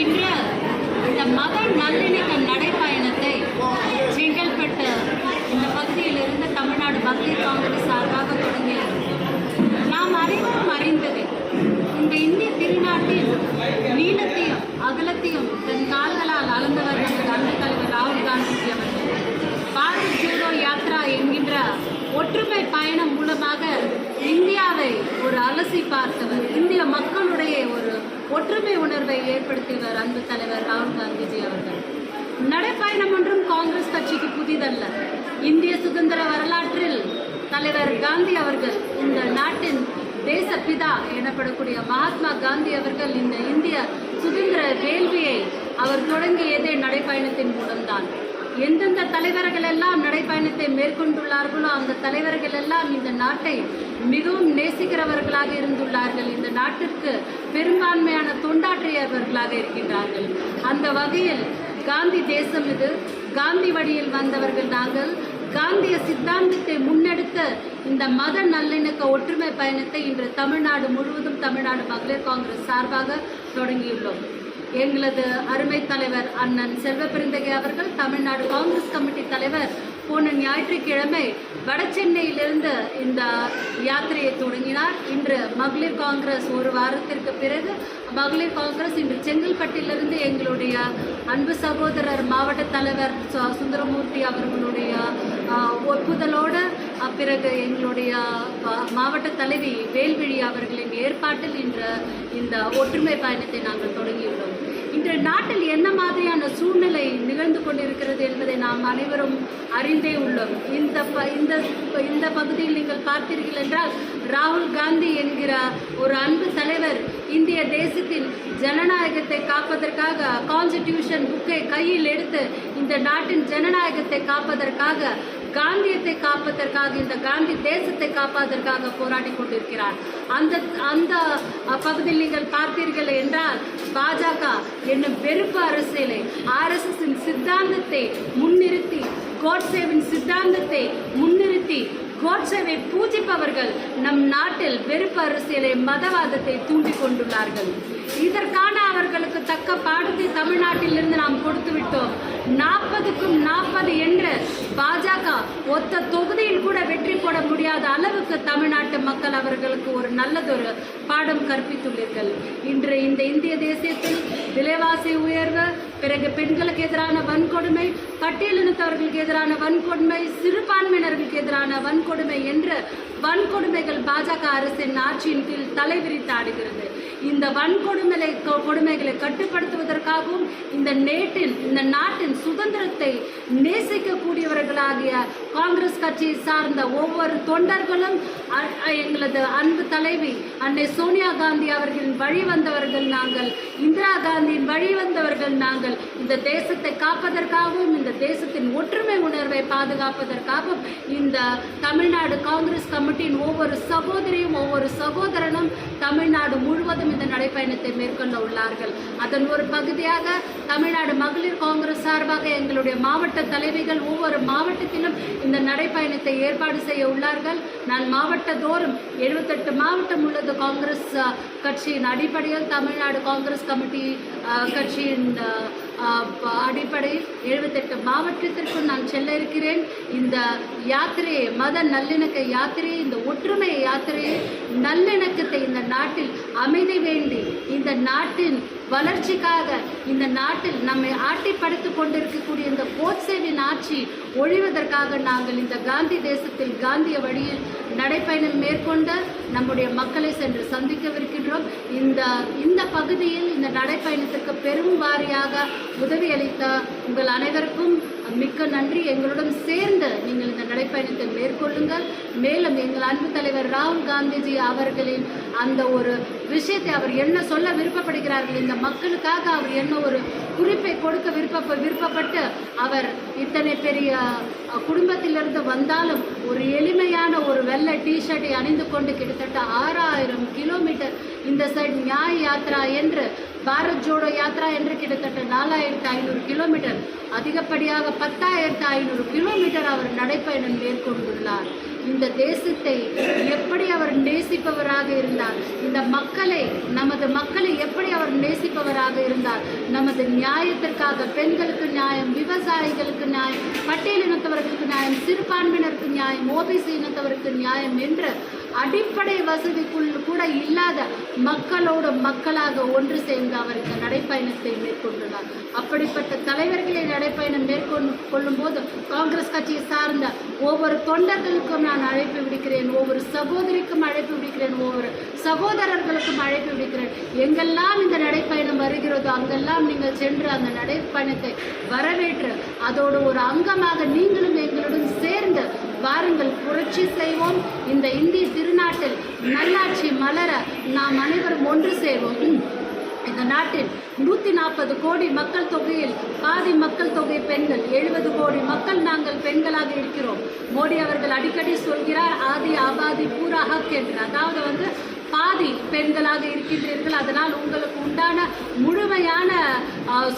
இன்று இந்த மத நல்லிணக்க நடைப்பயணத்தை செங்கல்பட்டு இந்த பகுதியிலிருந்து தமிழ்நாடு மகளிர் காங்கிரஸ் சார்பாக தொடங்கியது. நாம் அனைவரும் அறிந்தது இந்த இந்திய திருநாட்டில் நீளத்தையும் அகலத்தையும் தன் கால்களால் அளந்தவர் நமது தலைவர் ராகுல் காந்தி அவர்கள் பாரத் ஜோடோ யாத்ரா என்கின்ற ஒற்றுமை பயணம் மூலமாக இந்தியாவை ஒரு அலசி பார்த்தவர். இந்திய மக்களுடைய ஒற்றுமை உணர்வை ஏற்படுத்தியவர் அன்பு தலைவர் ராகுல் காந்திஜி அவர்கள். நடைப்பயணம் ஒன்றும் காங்கிரஸ் கட்சிக்கு புதிதல்ல. இந்திய சுதந்திர வரலாற்றில் தலைவர் காந்தி அவர்கள் இந்த நாட்டின் தேசப்பிதா எனப்படக்கூடிய மகாத்மா காந்தி அவர்கள் இந்த இந்திய சுதந்திர வேள்வியை அவர் தொடங்கியதே நடைப்பயணத்தின் மூலம்தான். எந்தெந்த தலைவர்கள் எல்லாம் நடைப்பயணத்தை மேற்கொண்டுள்ளார்களோ அந்த தலைவர்கள் எல்லாம் இந்த நாட்டை மிகவும் நேசிக்கிறவர்களாக இருந்துள்ளார்கள். இந்த நாட்டிற்கு பெரும்பான்மையான தொண்டாற்றியவர்களாக இருக்கின்றார்கள். அந்த வகையில் காந்தி தேசம் இது. காந்தி வழியில் வந்தவர்கள் நாங்கள். காந்திய சித்தாந்தத்தை முன்னெடுத்த இந்த மத நல்லிணக்க ஒற்றுமை பயணத்தை இன்று தமிழ்நாடு முழுவதும் தமிழ்நாடு மகளிர் காங்கிரஸ் சார்பாக தொடங்கியுள்ளோம். எங்களது அருமை தலைவர் அண்ணன் செல்வ பெருந்தகை அவர்கள் தமிழ்நாடு காங்கிரஸ் கமிட்டி தலைவர் போன ஞாயிற்றுக்கிழமை வடசென்னையிலிருந்து இந்த யாத்திரையை தொடங்கினார். இன்று மகளிர் காங்கிரஸ் ஒரு வாரத்திற்கு பிறகு மகளிர் காங்கிரஸ் இன்று செங்கல்பட்டிலிருந்து எங்களுடைய அன்பு சகோதரர் மாவட்ட தலைவர் சு- சுந்தரமூர்த்தி அவர்களுடைய ஒப்புதலோடு பிறகு எங்களுடைய மாவட்ட தலைவி வேல்விழி அவர்களின் ஏற்பாட்டில் இன்று இந்த ஒற்றுமை பயணத்தை நாங்கள் தொடங்கியுள்ளோம். இன்று நாட்டில் என்ன மாதிரியான சூழ்நிலை நிகழ்ந்து கொண்டிருக்கிறது என்பதை நாம் அனைவரும் அறிந்தே உள்ளோம். இந்த ப இந்த இந்த பகுதியில் நீங்கள் பார்த்தீர்கள் என்றால் ராகுல் காந்தி என்கிற ஒரு அன்பு தலைவர் இந்திய தேசத்தின் ஜனநாயகத்தை காப்பதற்காக கான்ஸ்டிடியூஷன் புக்கை கையில் எடுத்து இந்த நாட்டின் ஜனநாயகத்தை காப்பதற்காக காந்தியத்தை காப்பதற்காக இந்த காந்தி தேசத்தை காப்பதற்காக போராடி கொண்டிருக்கிறார். அந்த அந்த பகுதியில் நீங்கள் பார்த்தீர்கள் என்றால் பாஜக என்னும் வெறுப்பு அரசியலை ஆர்எஸ்எஸின் சித்தாந்தத்தை முன்னிறுத்தி கோட்சேவின் சித்தாந்தத்தை முன்னிறுத்தி கோட்சேவை பூஜிப்பவர்கள் நம் நாட்டில் வெறுப்பு அரசியலை மதவாதத்தை தூண்டிக் கொண்டுள்ளார்கள். இதற்கான அவர்களுக்கு தக்க பாடத்தை தமிழ்நாட்டிலிருந்து நாம் கொடுத்து விட்டோம். நாற்பதுக்கும் நாற்பது என்று பாஜக ஒத்த தொகுதியில் கூட வெற்றி போட முடியாத அளவுக்கு தமிழ்நாட்டு மக்கள் அவர்களுக்கு ஒரு நல்லதொரு பாடம் கற்பித்துள்ளீர்கள். இன்று இந்த இந்திய தேசத்தில் விலைவாசி உயர்வு பிறகு பெண்களுக்கு எதிரான வன்கொடுமை பட்டியலினத்தவர்களுக்கு எதிரான வன்கொடுமை சிறுபான்மையினர்களுக்கு எதிரான வன்கொடுமை என்று வன்கொடுமைகள் பாஜக அரசின் ஆட்சியின் கீழ் தலைவிரித்து ஆடுகிறது. இந்த வன்கொடுமைகளை கொடுமைகளை கட்டுப்படுத்துவதற்காகவும் இந்த நேட்டின் இந்த நாட்டின் சுதந்திரத்தை நேசிக்கக்கூடியவர்களாகிய காங்கிரஸ் கட்சியை சார்ந்த ஒவ்வொரு தொண்டர்களும் அ- எங்களது அன்பு தலைவி அன்னை சோனியா காந்தி அவர்களின் வழி வந்தவர்கள் நாங்கள் இந்திரா காந்தியின் வழி வந்தவர்கள் நாங்கள் இந்த தேசத்தை காப்பதற்காகவும் இந்த தேசத்தின் ஒற்றுமை உணர்வை பாதுகாப்பதற்காகவும் இந்த தமிழ்நாடு காங்கிரஸ் கமிட்டியின் ஒவ்வொரு சகோதரியும் ஒவ்வொரு சகோதரனும் தமிழ்நாடு முழுவதும் இந்த நடைப்பயணத்தை மேற்கொள்ள உள்ளார்கள். அதன் ஒரு பகுதியாக தமிழ்நாடு மகளிர் காங்கிரஸ் சார்பாக எங்களுடைய மாவட்ட தலைவிகள் ஒவ்வொரு மாவட்டத்திலும் இந்த நடைப்பயணத்தை ஏற்பாடு செய்ய உள்ளார்கள். நான் மாவட்டதோறும் எழுபத்தெட்டு மாவட்டம் உள்ளது. காங்கிரஸ் கட்சியின் அடிப்படையில் தமிழ்நாடு காங்கிரஸ் கமிட்டி கட்சியின் அடிப்படையில் எழுபத்தெட்டு மாவட்டத்திற்கும் நான் செல்ல இருக்கிறேன். இந்த யாத்திரையை மத நல்லிணக்க யாத்திரையை இந்த ஒற்றுமை யாத்திரையை நல்லிணக்கத்தை இந்த நாட்டில் அமைதி வேண்டி இந்த நாட்டின் வளர்ச்சிக்காக இந்த நாட்டில் நம்மை ஆட்டிப்படுத்திக் கொண்டிருக்கக்கூடிய இந்த கோட்சேவின் ஆட்சி ஒழிவதற்காக நாங்கள் இந்த காந்தி தேசத்தில் காந்திய வழியில் நடைப்பயணம் மேற்கொண்டு நம்முடைய மக்களை சென்று சந்திக்கவிருக்கின்றோம். இந்த இந்த பகுதியில் இந்த நடைப்பயணத்திற்கு பெரும் வாரியாக உதவி அளித்த உங்கள் அனைவருக்கும் மிக்க நன்றி. எங்களுடன் சேர்ந்து நீங்கள் இந்த நடைப்பயணத்தை மேற்கொள்ளுங்கள். மேலும் எங்கள் அன்பு தலைவர் ராகுல் காந்திஜி அவர்களின் அந்த ஒரு விஷயத்தை அவர் என்ன சொல்ல விருப்பப்படுகிறார்கள்? இந்த மக்களுக்காக அவர் என்ன ஒரு குறிப்பை கொடுக்க விருப்ப விருப்பப்பட்டு அவர் இத்தனை பெரிய குடும்பத்திலிருந்து வந்தாலும் ஒரு எளிமையான ஒரு வெள்ளை டிஷர்ட்டை அணிந்து கொண்டு கிட்டத்தட்ட ஆறாயிரம் கிலோமீட்டர் இந்த சைடு நியாய யாத்ரா என்று பாரத் ஜோடோ யாத்ரா என்று கிட்டத்தட்ட நாலாயிரத்து ஐநூறு கிலோமீட்டர். அதிகப்படியாக பத்தாயிரத்து ஐநூறு கிலோமீட்டர் அவர் நடைப்பயணம் மேற்கொண்டுள்ளார். இந்த தேசத்தை எப்படி அவர் நேசிப்பவராக இருந்தார்? இந்த மக்களை நமது மக்களை எப்படி அவர் நேசிப்பவராக இருந்தார்? நமது நியாயத்திற்காக பெண்களுக்கு நியாயம் விவசாயிகளுக்கு நியாயம் பட்டியல் இனத்தவர்களுக்கு நியாயம் சிறுபான்மையினருக்கு நியாயம் ஓபிசி இனத்தவருக்கு நியாயம் என்று அடிப்படை வசதிக்குள் கூட இல்லாத மக்களோடு மக்களாக ஒன்று சேர்ந்து அவர் இந்த நடைப்பயணத்தை மேற்கொண்டுள்ளார். அப்படிப்பட்ட தலைவர்களை நடைப்பயணம் மேற்கொண்டு கொள்ளும் போது காங்கிரஸ் கட்சியை சார்ந்த ஒவ்வொரு தொண்டர்களுக்கும் நான் அழைப்பு விடுக்கிறேன் ஒவ்வொரு சகோதரிக்கும் அழைப்பு விடுக்கிறேன் ஒவ்வொரு சகோதரர்களுக்கும் அழைப்பு விடுக்கிறேன். எங்கெல்லாம் இந்த நடைப்பயணம் வருகிறதோ அங்கெல்லாம் நீங்கள் சென்று அந்த நடைப்பயணத்தை வரவேற்று அதோடு ஒரு அங்கமாக நீங்களும் எங்களுடன் சேர்ந்து வாருங்கள் புரட்சி செய்வோம். இந்த இந்திய திருநாட்டில் நல்லாட்சி மலர நாம் அனைவரும் ஒன்று சேர்வோம். இந்த நாட்டில் நூற்றி நாற்பது கோடி மக்கள் தொகையில் பாதி மக்கள் தொகை பெண்கள் எழுபது கோடி மக்கள் நாங்கள் பெண்களாக இருக்கிறோம். மோடி அவர்கள் அடிக்கடி சொல்கிறார் ஆதி ஆபாதி பூரா ஹக் என்று அதாவது வந்து பாதி பெண்களாக இருக்கின்றீர்கள். அதனால் உங்களுக்கு உண்டான முழுமையான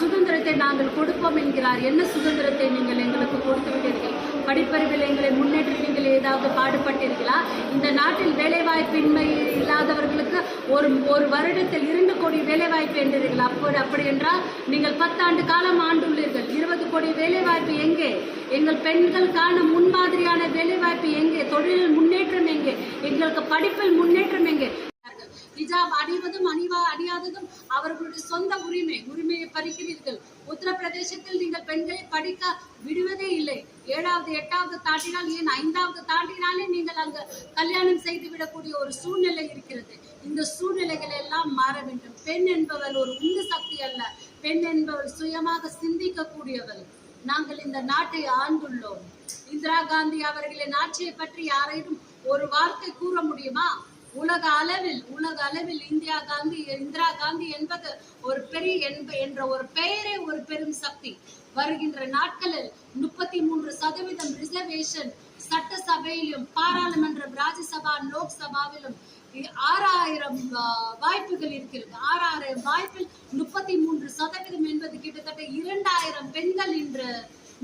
சுதந்திரத்தை நாங்கள் கொடுப்போம் என்கிறார். என்ன சுதந்திரத்தை நீங்கள் எங்களுக்கு கொடுத்து விட்டீர்கள்? படிப்பறிவில் எங்களை முன்னேற்ற நீங்கள் ஏதாவது பாடுபட்டீர்களா இந்த நாட்டில் வேலைவாய்ப்பின்மை இல்லாதவர்களுக்கு ஒரு ஒரு வருடத்தில் இரண்டு கோடி வேலைவாய்ப்பு என்றீர்கள்? அப்போது அப்படி என்றால் நீங்கள் பத்தாண்டு காலம் ஆண்டுள்ளீர்கள். இருபது கோடி வேலைவாய்ப்பு எங்கே? எங்கள் பெண்களுக்கான முன்மாதிரியான வேலைவாய்ப்பு எங்கே? தொழிலில் முன்னேற்றம் எங்கே? எங்களுக்கு படிப்பில் முன்னேற்றம் எங்கே? ஹிஜாப் அணிவதும் அணிவா அணியாததும் அவர்களுடைய சொந்த உரிமை உரிமையை பறிக்கிறீர்கள். உத்தரப்பிரதேசத்தில் நீங்கள் பெண்களை படிக்க விடுவதே இல்லை. ஏழாவது எட்டாவது தாண்டினால் ஏன் ஐந்தாவது தாண்டினாலே நீங்கள் அங்கு கல்யாணம் செய்து விடக்கூடிய ஒரு சூழ்நிலை இருக்கிறது. இந்த சூழ்நிலைகள் எல்லாம் மாற வேண்டும். பெண் என்பவள் ஒரு உந்து சக்தி அல்ல. பெண் என்பவள் சுயமாக சிந்திக்கக்கூடியவள். நாங்கள் இந்த நாட்டை ஆண்டுள்ளோம். இந்திரா காந்தி அவர்களின் ஆட்சியை பற்றி யாரையும் ஒரு வார்த்தை கூற முடியுமா? உலக அளவில் உலக அளவில் இந்தியா காந்தி இந்திரா காந்தி என்பது ஒரு பெரிய என்ப என்ற ஒரு பெயரே ஒரு பெரும் சக்தி. வருகின்ற நாட்களில் முப்பத்தி மூன்று சதவீதம் ரிசர்வேஷன் சட்டசபையிலும் பாராளுமன்றம் ராஜ்யசபா லோக்சபாவிலும் ஆறாயிரம் வாய்ப்புகள் இருக்கிறது. ஆறாயிரம் வாய்ப்பில் முப்பத்தி மூன்று சதவீதம் என்பது கிட்டத்தட்ட இரண்டாயிரம் பெண்கள் இன்று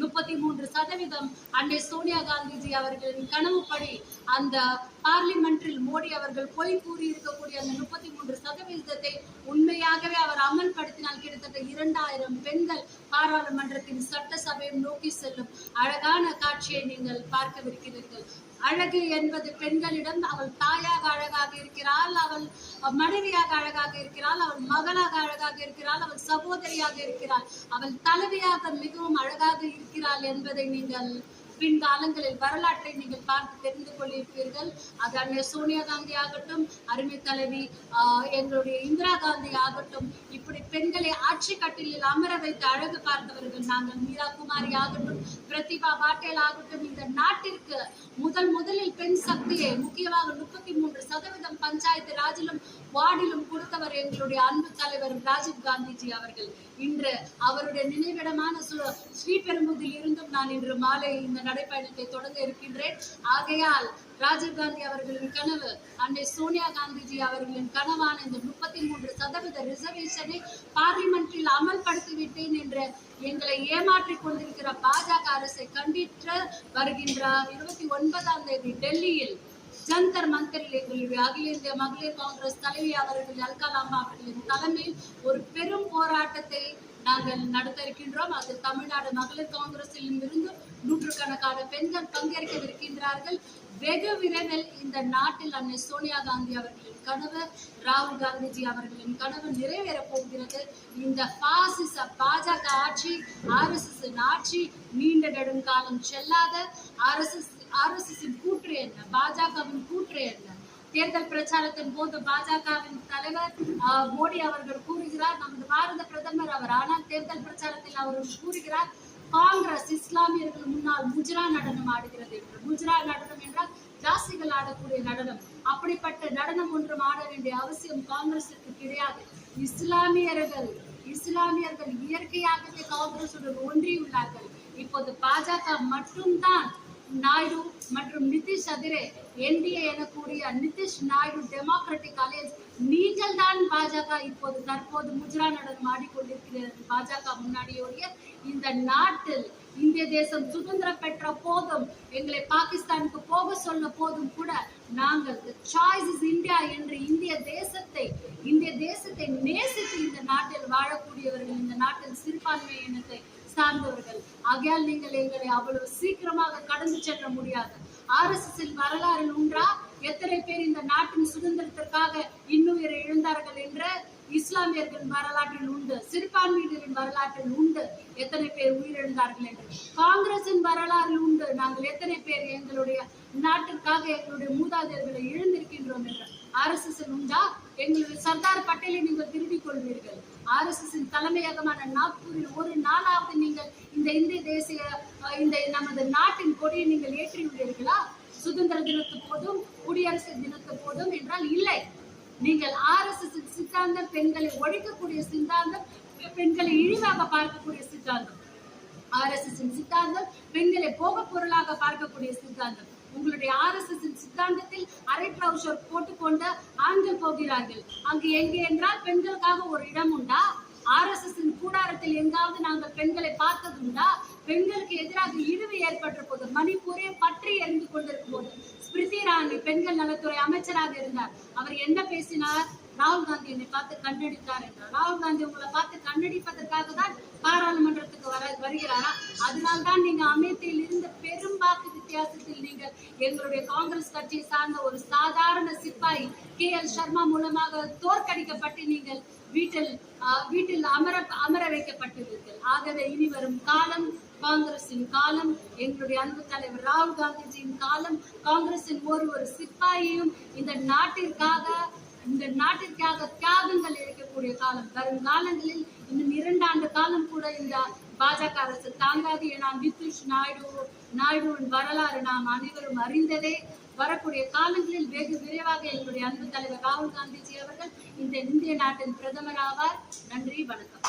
முப்பத்தி மூன்று சதவீதம் அன்னை சோனியா காந்திஜி அவர்களின் கனவுப்படி அந்த பார்லிமெண்டில் மோடி அவர்கள் பொய் கூறி இருக்கக்கூடிய அந்த முப்பத்தி மூன்று சதவீதத்தை உண்மையாகவே அவர் அமல்படுத்தினால் கிட்டத்தட்ட இரண்டாயிரம் பெண்கள் பாராளுமன்றத்தின் சட்டசபையும் நோக்கி செல்லும் அழகான காட்சியை நீங்கள் பார்க்கவிருக்கிறீர்கள். அழகு என்பது பெண்களிடம் அவள் தாயாக அழகாக இருக்கிறாள் அவள் மனைவியாக அழகாக இருக்கிறாள் அவள் மகளாக அழகாக இருக்கிறாள் அவள் சகோதரியாக இருக்கிறாள். அவள் தலைவியாக மிகவும் அழகாக இருக்கிறாள் என்பதை நீங்கள் பின்காலங்களில் வரலாற்றை நீங்கள் பார்த்து தெரிந்து கொண்டிருப்பீர்கள் அது அன்னை சோனியா காந்தி ஆகட்டும் அருமை தலைவி ஆஹ், எங்களுடைய இந்திரா காந்தி ஆகட்டும் இப்படி பெண்களை ஆட்சி கட்டிலில் அமர வைத்து அழகு பார்த்தவர்கள் நாங்கள். மீரா குமாரி ஆகட்டும் பிரதிபா பாட்டேல் ஆகட்டும் இந்த நாட்டிற்கு முதல் முதலில் பெண் சக்தியை முக்கியமாக முப்பத்தி மூன்று சதவீதம் பஞ்சாயத்து ராஜிலும் வார்டிலும் கொடுத்தவர் எங்களுடைய அன்பு தலைவர் ராஜீவ் காந்திஜி அவர்கள். இன்று அவருடைய நினைவிடமான ஸ்ரீபெரும்புதில் இருந்தும் நான் இன்று மாலை இந்த நடைப்பயணத்தை தொடங்க இருக்கின்றேன். ஆகையால் ராஜீவ் காந்தி அவர்களின் கனவு அன்னை சோனியா காந்திஜி அவர்களின் கனவான இந்த முப்பத்தி மூன்று சதவீத ரிசர்வேஷனை பார்லிமெண்டில் அமல்படுத்திவிட்டேன் என்ற எங்களை ஏமாற்றிக் கொண்டிருக்கிற பாஜக அரசை கண்டித்து வருகின்ற இருபத்தி ஒன்பதாம் தேதி டெல்லியில் ஜந்தர் மந்தரிலே எங்களுடைய அகில இந்திய மகளிர் காங்கிரஸ் தலைவி அவர்கள் அல்கலாமா அவர்களின் தலைமையில் ஒரு பெரும் போராட்டத்தை நாங்கள் நடத்த இருக்கின்றோம் அதில் தமிழ்நாடு மகளிர் காங்கிரஸிலும் இருந்து நூற்றுக்கணக்கான பெண்கள் பங்கேற்கவிருக்கின்றார்கள். வெகு விரைவில் இந்த நாட்டில் அன்னை சோனியா காந்தி அவர்களின் கனவு ராகுல் காந்திஜி அவர்களின் கனவு நிறைவேறப் போகிறது. இந்த பாசிச பாஜக ஆட்சி ஆர்எஸ்எஸ் ஆட்சி நீண்ட நெடுங்காலம் செல்லாத ஆர்எஸ்எஸ் ஆர்எஸ்எஸ் கூற்று என்ன? பாஜகவின் கூற்று என்ன? தேர்தல் பிரச்சாரத்தின் போது பாஜகவின் தலைவர் மோடி அவர்கள் கூறுகிறார் நமது பாரத பிரதமர் அவர் ஆனால் தேர்தல் பிரச்சாரத்தில் அவர் கூறுகிறார் காங்கிரஸ் இஸ்லாமியர்கள் முன்னால் முஜ்ரா நடனம் ஆடுகிறது என்று. முஜ்ரா நடனம் என்றால் ஜாஸ்திகள் ஆடக்கூடிய நடனம். அப்படிப்பட்ட நடனம் ஒன்றும் ஆட வேண்டிய அவசியம் காங்கிரசுக்கு கிடையாது. இஸ்லாமியர்கள் இஸ்லாமியர்கள் இயற்கையாகவே காங்கிரசுடன் ஒன்றியுள்ளார்கள். இப்போது பாஜக மட்டும்தான் நாயுடு மற்றும் நிதிஷ் அதிரே என்டிஏ எனக்கூடிய நிதிஷ் நாயுடு டெமோக்ராட்டிக் அலையன்ஸ் நீங்கள் தான் பாஜக இப்போது தற்போது முஜ்ரா நடனம் ஆடிக்கொண்டிருக்கிறது. பாஜக முன்னாடியோடைய இந்த நாட்டில் இந்திய தேசம் சுதந்திரம் பெற்ற போதும் எங்களை பாகிஸ்தானுக்கு போக சொன்ன போதும் கூட நாங்கள் சாய்ஸ் இஸ் இந்தியா என்று இந்திய தேசத்தை இந்திய தேசத்தை நேசித்து இந்த நாட்டில் வாழக்கூடியவர்கள் இந்த நாட்டில் சிறுபான்மை எனத்தை சார்ந்தவர்கள். ஆகையால் நீங்கள் எங்களை அவ்வளவு சீக்கிரமாக கடந்து செல்ல முடியாது. ஆர்எஸ்எஸ் வரலாறில் உண்டா? எத்தனை பேர் இந்த நாட்டின் சுதந்திரத்திற்காக இன்னுயிரை இழந்தார்கள் என்ற இஸ்லாமியர்களின் வரலாற்றில் உண்டு. சிறுபான்மையினரின் வரலாற்றில் உண்டு. எத்தனை பேர் உயிரிழந்தார்கள் என்று. காங்கிரசின் வரலாறில் உண்டு. நாங்கள் எத்தனை பேர் எங்களுடைய நாட்டிற்காக எங்களுடைய மூதாதையர்களை இழந்திருக்கின்றோம் என்று. ஆர்எஸ்எஸ் உண்டா? எங்களுடைய சர்தார் பட்டேலை நீங்கள் திருடிக் கொள்வீர்கள். ஆர்எஸ்எஸ்ஸின் தலைமையகமான நாக்பூரில் ஒரு நாளாவது நீங்கள் இந்த இந்திய தேசிய இந்த நமது நாட்டின் கொடியை நீங்கள் ஏற்றியுள்ளீர்களா சுதந்திர தினத்து போதும் குடியரசு தினத்து போதும் என்றால் இல்லை. நீங்கள் ஆர்எஸ்எஸ் சித்தாந்தம் பெண்களை ஒழிக்கக்கூடிய சித்தாந்தம் பெண்களை இழிவாக பார்க்கக்கூடிய சித்தாந்தம். ஆர்எஸ்எஸ் சித்தாந்தம் பெண்களை போக பொருளாக பார்க்கக்கூடிய சித்தாந்தம். உங்களுடைய ஆர்எஸ்எஸ் சித்தாந்தத்தில் அரை ட்ரௌசர் போட்டுக்கொண்டு ஆண்கள் போகிறார்கள். அங்கு எங்கே என்றால் பெண்களுக்காக ஒரு இடம் உண்டா? ஆர்எஸ்எஸ் கூடாரத்தில் எங்காவது நாங்கள் பெண்களை பார்த்ததுண்டா பெண்களுக்கு எதிராக இழிவு ஏற்பட்ட போது மணிப்பூரே பற்றி எரிந்து கொண்டிருக்கும் போது ஸ்மிருதி ராணி பெண்கள் நலத்துறை அமைச்சராக இருந்தார். அவர் என்ன பேசினார்? ராகுல் காந்தி என்னை பார்த்து கண்டடித்தார் என்றார். ராகுல் காந்தி உங்களை பார்த்து கண்டடிப்பதற்காக தான் பாராளுமன்றத்துக்கு வர வருகிறாரா? அதனால் தான் நீங்க அமேத்தியில் இருந்த பெரும் வாக்கு வித்தியாசத்தில் நீங்கள் எங்களுடைய காங்கிரஸ் கட்சியை சார்ந்த ஒரு சாதாரண சிப்பாய் கே எல் சர்மா மூலமாக தோற்கடிக்கப்பட்டு நீங்கள் வீட்டில் ஆஹ், வீட்டில் அமர அமர வைக்கப்பட்டிருக்கிறீர்கள். ஆகவே இனி வரும் காலம் காங்கிரசின் காலம் எங்களுடைய அன்பு தலைவர் ராகுல் காந்திஜியின் காலம் காங்கிரசின் ஒரு ஒரு சிப்பாயையும் இந்த நாட்டிற்காக இந்த நாட்டிற்காக தியாகங்கள் இருக்கக்கூடிய காலம். வரும் காலங்களில் இன்னும் இரண்டாண்டு காலம் கூட இந்த பாஜக அரசு தாங்காது என நிதிஷ் நாயுடு நாயுடுவின் வரலாறு நாம் அனைவரும் அறிந்ததே. வரக்கூடிய காலங்களில் வெகு விரைவாக எங்களுடைய அன்பு தலைவர் ராகுல் காந்திஜி அவர்கள் இந்த இந்திய நாட்டின் பிரதமர் ஆவார். நன்றி வணக்கம்.